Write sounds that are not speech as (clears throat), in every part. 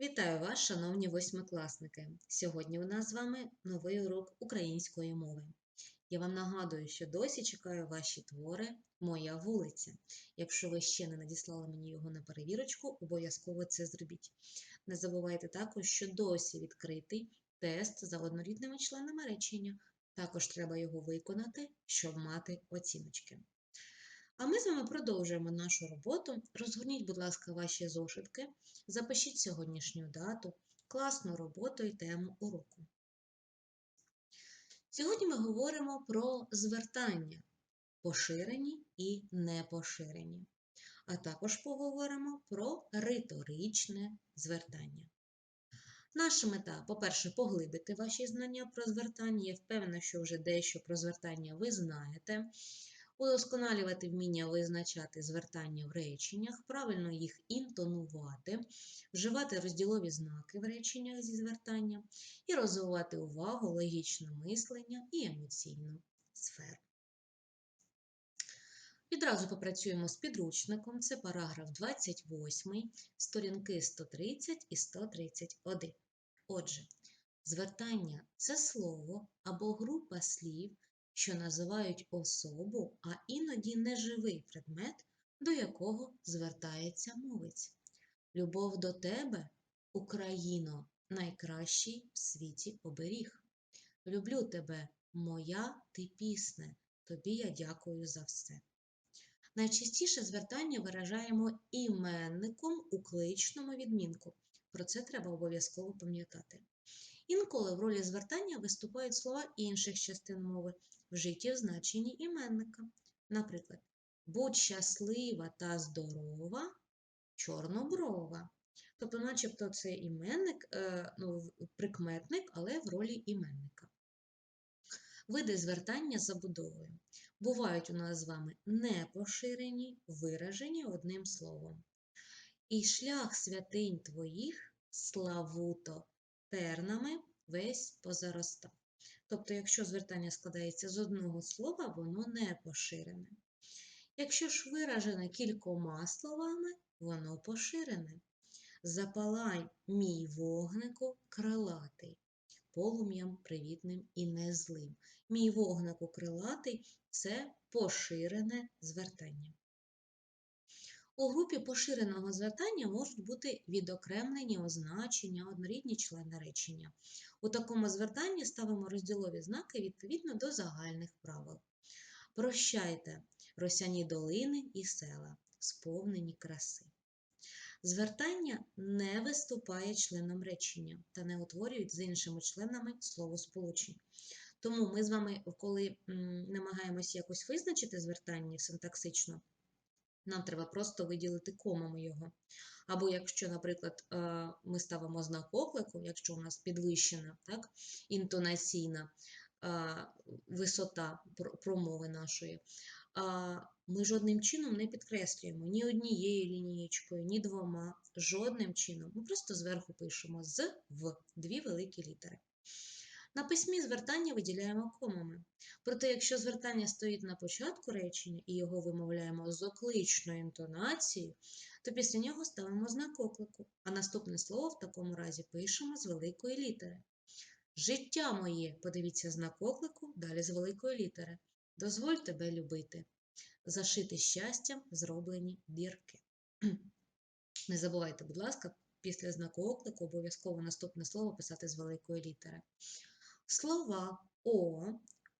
Вітаю вас, шановні восьмикласники! Сьогодні у нас з вами новий урок української мови. Я вам нагадую, що досі чекаю ваші твори Моя вулиця. Якщо ви ще не надіслали мені його на перевірочку, обов'язково це зробіть. Не забувайте також, що досі відкритий тест за однорідними членами речення. Також треба його виконати, щоб мати оціночки. А ми з вами продовжуємо нашу роботу. Розгорніть, будь ласка, ваші зошитки, запишіть сьогоднішню дату, класну роботу і тему уроку. Сьогодні ми говоримо про звертання, поширені і непоширені, а також поговоримо про риторичне звертання. Наша мета, по-перше, поглибити ваші знання про звертання. Я впевнена, що вже дещо про звертання ви знаєте удосконалювати вміння визначати звертання в реченнях, правильно їх інтонувати, вживати розділові знаки в реченнях зі звертанням і розвивати увагу, логічне мислення і емоційну сферу. Відразу попрацюємо з підручником, це параграф 28, сторінки 130 і 131. Отже, звертання це слово або група слів що називають особу, а іноді неживий предмет, до якого звертається мовець. Любов до тебе, Україно, найкращий в світі оберіг. Люблю тебе, моя ти пісне, тобі я дякую за все. Найчастіше звертання виражаємо іменником у кличному відмінку. Про це треба обов'язково пам'ятати. Інколи в ролі звертання виступають слова інших частин мови, вжиті в значенні іменника. Наприклад, будь щаслива та здорова, чорноброва. Тобто, начебто, це іменник, е, ну, прикметник, але в ролі іменника. Види звертання забудовою. Бувають у нас з вами непоширені, виражені одним словом. І шлях святинь твоїх славуто тернами весь позаростав. Тобто, якщо звертання складається з одного слова, воно не поширене. Якщо ж виражене кількома словами, воно поширене. Запалай мій вогнику крилатий, полум'ям привітним і незлим. Мій вогнику крилатий це поширене звертання. У групі поширеного звертання можуть бути відокремлені означення, однорідні члени речення. У такому звертанні ставимо розділові знаки відповідно до загальних правил. Прощайте росяні долини і села, сповнені краси. Звертання не виступає членом речення та не утворюють з іншими членами словосполучень. Тому ми з вами, коли намагаємося якось визначити звертання синтаксично, нам треба просто виділити комами його. Або якщо, наприклад, е, ми ставимо знак оклику, якщо у нас підвищена так, інтонаційна е, висота промови нашої, ми жодним чином не підкреслюємо ні однією лінієчкою, ні двома, жодним чином. Ми просто зверху пишемо з в дві великі літери. На письмі звертання виділяємо комами. Проте, якщо звертання стоїть на початку речення і його вимовляємо з окличною інтонацією, то після нього ставимо знак оклику, а наступне слово в такому разі пишемо з великої літери. Життя моє, подивіться знак оклику, далі з великої літери. Дозволь тебе любити. Зашити щастям зроблені дірки. (clears throat) Не забувайте, будь ласка, після знаку оклику обов'язково наступне слово писати з великої літери. Слова О,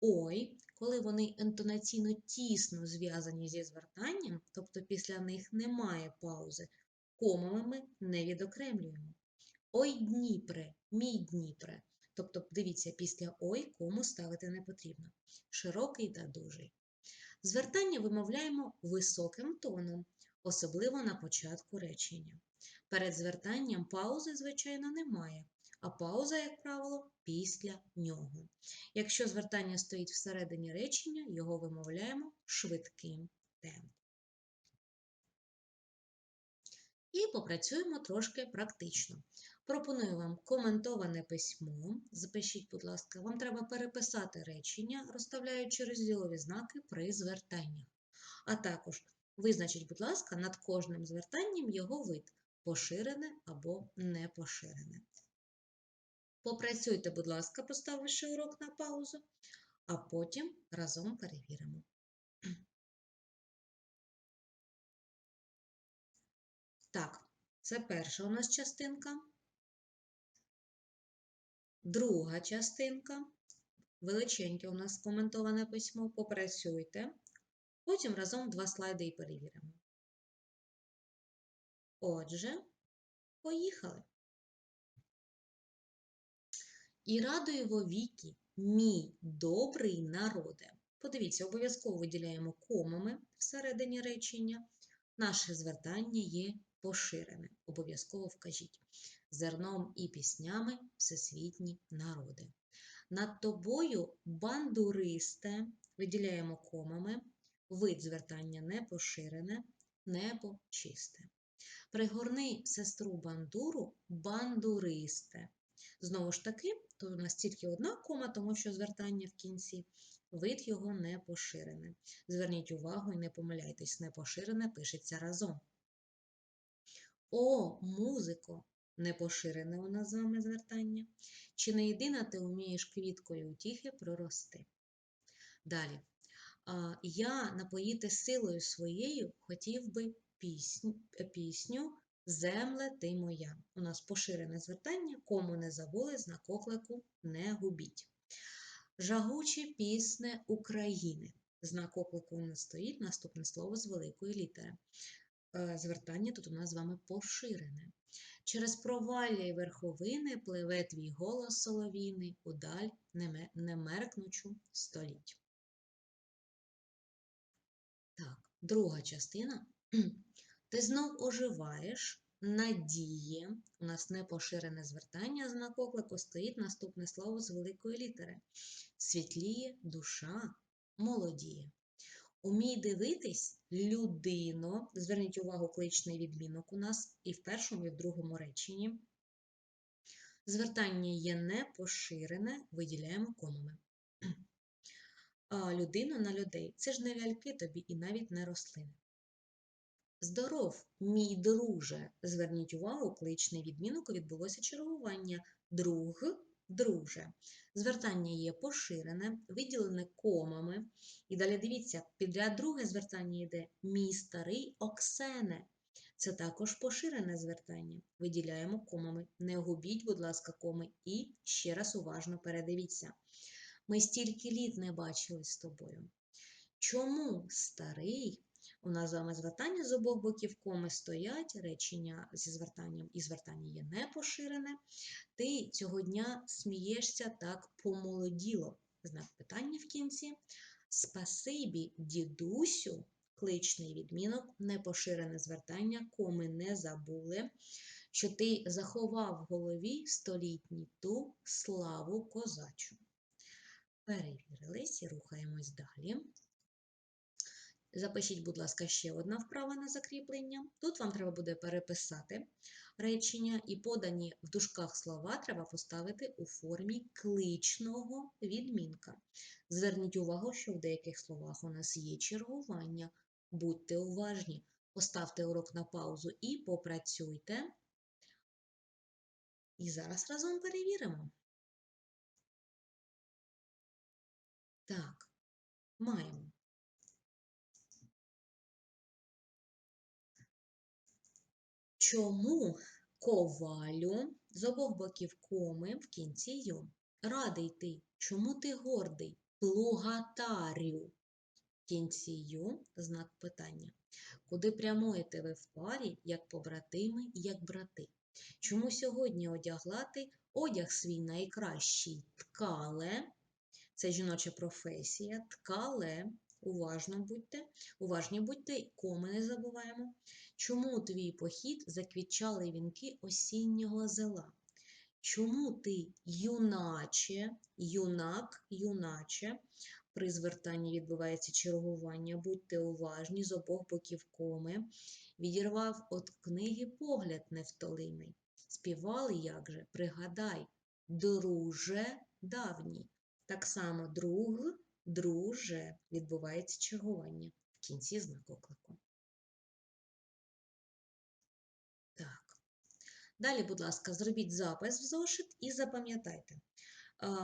ой, коли вони інтонаційно тісно зв'язані зі звертанням, тобто після них немає паузи, комами ми не відокремлюємо. Ой Дніпре, мій Дніпре. Тобто, дивіться, після ой кому ставити не потрібно. Широкий та дужий. Звертання вимовляємо високим тоном, особливо на початку речення. Перед звертанням паузи, звичайно, немає а пауза, як правило, після нього. Якщо звертання стоїть всередині речення, його вимовляємо швидким темпом. І попрацюємо трошки практично. Пропоную вам коментоване письмо. Запишіть, будь ласка, вам треба переписати речення, розставляючи розділові знаки при звертаннях. А також визначіть, будь ласка, над кожним звертанням його вид. поширене або непоширене. Попрацюйте, будь ласка, поставивши урок на паузу, а потім разом перевіримо. Так, це перша у нас частинка. Друга частинка. Величеньке у нас коментоване письмо. Попрацюйте. Потім разом два слайди і перевіримо. Отже, поїхали. І радує вовіки мій добрий народе. Подивіться, обов'язково виділяємо комами всередині речення. Наше звертання є поширене. Обов'язково вкажіть. Зерном і піснями всесвітні народи. Над тобою бандуристе, виділяємо комами, вид звертання не поширене, небо чисте. Пригорни сестру бандуру бандуристе. Знову ж таки, тут у нас тільки одна кома, тому що звертання в кінці, вид його не поширене. Зверніть увагу і не помиляйтесь, не поширене пишеться разом. О, музико! Непоширене у нас з вами звертання. Чи не єдина ти вмієш квіткою утіхи прорости? Далі. Я напоїти силою своєю хотів би пісню, пісню Земле ти моя. У нас поширене звертання, кому не забули, знак оклику не губіть. Жагучі пісне України. Знак оклику у нас стоїть наступне слово з великої літери. Е, звертання тут у нас з вами поширене. Через провалля й верховини пливе твій голос соловійний удаль немеркнучу століть. Друга частина. (clears throat) Ти знов оживаєш, надіє. У нас не поширене звертання, знак оклику стоїть наступне слово з великої літери. Світліє душа, молодіє. Умій дивитись людино. Зверніть увагу, кличний відмінок у нас і в першому, і в другому реченні. Звертання є не поширене, виділяємо комами. (clears throat) А людина на людей це ж не ляльки тобі і навіть не рослини. Здоров, мій друже. Зверніть увагу, кличний відмінок відбулося чергування. Друг, друже. Звертання є поширене, виділене комами. І далі дивіться, підряд друге звертання йде мій старий Оксене. Це також поширене звертання. Виділяємо комами. Не губіть, будь ласка, коми, і ще раз уважно передивіться. Ми стільки літ не бачили з тобою. Чому старий? У нас з вами звертання з обох боків коми стоять, речення зі звертанням і звертання є не поширене. Ти цього дня смієшся так помолоділо. Знак питання в кінці. Спасибі, дідусю, кличний відмінок, непоширене звертання, коми не забули, що ти заховав в голові столітній ту славу козачу. Перевірились і рухаємось далі. Запишіть, будь ласка, ще одна вправа на закріплення. Тут вам треба буде переписати речення і подані в дужках слова треба поставити у формі кличного відмінка. Зверніть увагу, що в деяких словах у нас є чергування. Будьте уважні, поставте урок на паузу і попрацюйте. І зараз разом перевіримо. Так, маємо. Чому ковалю з обох боків коми в кінці ю? Радий ти, чому ти гордий? Плугатарю. В кінці ю знак питання. Куди прямуєте ви в парі, як побратими, як брати? Чому сьогодні одягла ти одяг свій найкращий ткале? Це жіноча професія, ткале Уважно будьте, уважні будьте, коми не забуваємо. Чому твій похід заквітчали вінки осіннього зела? Чому ти, юначе, юнак, юначе, при звертанні відбувається чергування, будьте уважні з обох боків коми, відірвав от книги погляд невтолимий. Співали як же, пригадай, друже давній. Так само друг друже, відбувається чергування в кінці знак оклику. Так, Далі, будь ласка, зробіть запис в зошит і запам'ятайте.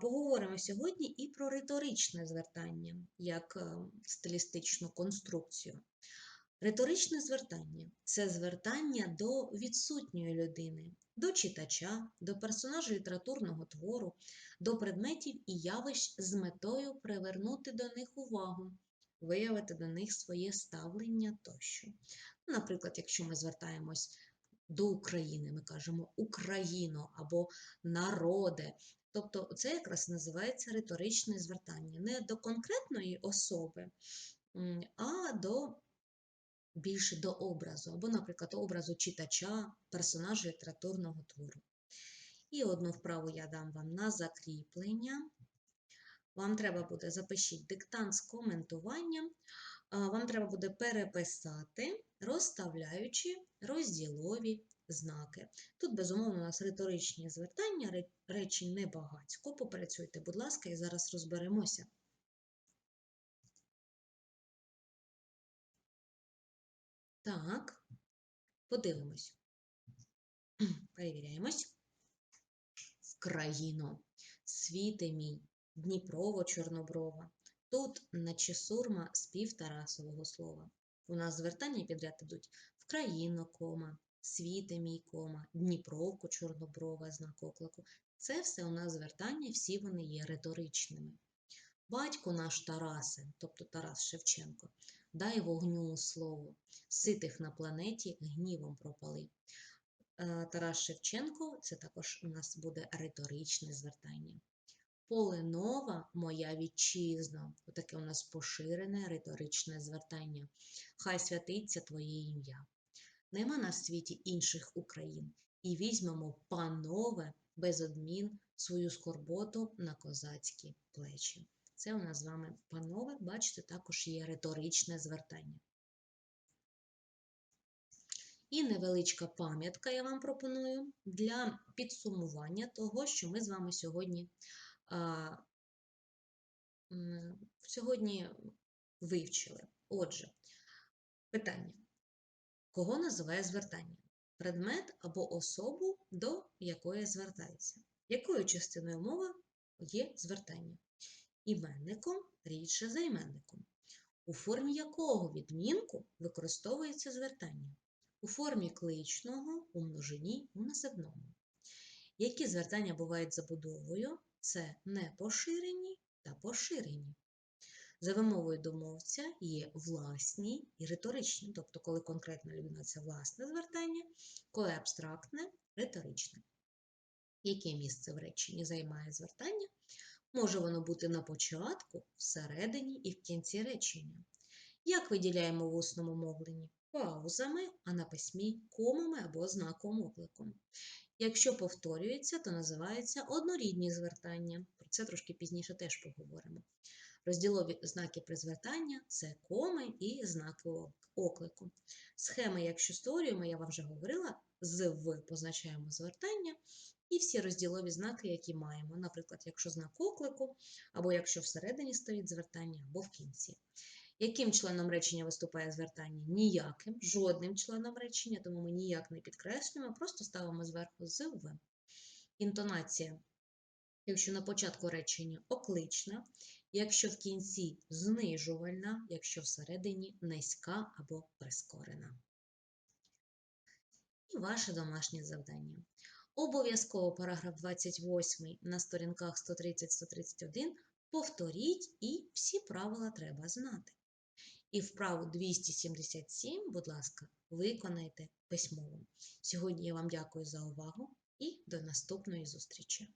Поговоримо сьогодні і про риторичне звертання як е, стилістичну конструкцію. Риторичне звертання це звертання до відсутньої людини, до читача, до персонажа літературного твору, до предметів і явищ з метою привернути до них увагу, виявити до них своє ставлення тощо. Наприклад, якщо ми звертаємось до України, ми кажемо Україно або народе. Тобто це якраз називається риторичне звертання не до конкретної особи, а до більше до образу, або, наприклад, образу читача, персонажа літературного твору. І одну вправу я дам вам на закріплення. Вам треба буде запишіть диктант з коментуванням. Вам треба буде переписати, розставляючи розділові знаки. Тут, безумовно, у нас риторичні звертання, речень небагацько. Попрацюйте, будь ласка, і зараз розберемося. Так, подивимось. Перевіряємось. Вкраїно, світе мій, Дніпрово Чорноброва. Тут, наче сурма, спів Тарасового слова. У нас звертання підряд ідуть Вкраїно, кома, світе мій кома, Дніпровку Чорноброва, знак оклику. Це все у нас звертання, всі вони є риторичними. Батько наш Тарасе, тобто Тарас Шевченко, дай вогню слово, ситих на планеті гнівом пропали. Е, Тарас Шевченко це також у нас буде риторичне звертання. Поленова моя вітчизна, отаке у нас поширене риторичне звертання. Хай святиться Твоє ім'я. Нема на світі інших Україн, і візьмемо, панове, без одмін свою скорботу на козацькі плечі. Це у нас з вами, панове, бачите, також є риторичне звертання. І невеличка пам'ятка я вам пропоную для підсумування того, що ми з вами сьогодні а, сьогодні вивчили. Отже, питання. Кого називає звертання? Предмет або особу, до якої звертається. Якою частиною мови є звертання? Іменником рідше займенником. У формі якого відмінку використовується звертання? У формі кличного, у множині, у називному. Які звертання бувають забудовою? Це непоширені та поширені. За вимовою домовця є власні і риторичні, тобто, коли конкретна людина це власне звертання, коли абстрактне риторичне. Яке місце в реченні займає звертання? Може воно бути на початку, всередині і в кінці речення. Як виділяємо в усному мовленні? Паузами, а на письмі комами або знаком окликом. Якщо повторюється, то називаються однорідні звертання. Про це трошки пізніше теж поговоримо. Розділові знаки призвертання це коми і знаки оклику. Схеми, якщо створюємо, я вам вже говорила, з в позначаємо звертання і всі розділові знаки, які маємо. Наприклад, якщо знак оклику, або якщо всередині стоїть звертання, або в кінці. Яким членом речення виступає звертання? Ніяким, жодним членом речення, тому ми ніяк не підкреслюємо, просто ставимо зверху з в. Інтонація. Якщо на початку речення оклична, якщо в кінці знижувальна, якщо всередині низька або прискорена. І ваше домашнє завдання. Обов'язково параграф 28 на сторінках 130-131 повторіть і всі правила треба знати. І вправу 277, будь ласка, виконайте письмово. Сьогодні я вам дякую за увагу і до наступної зустрічі!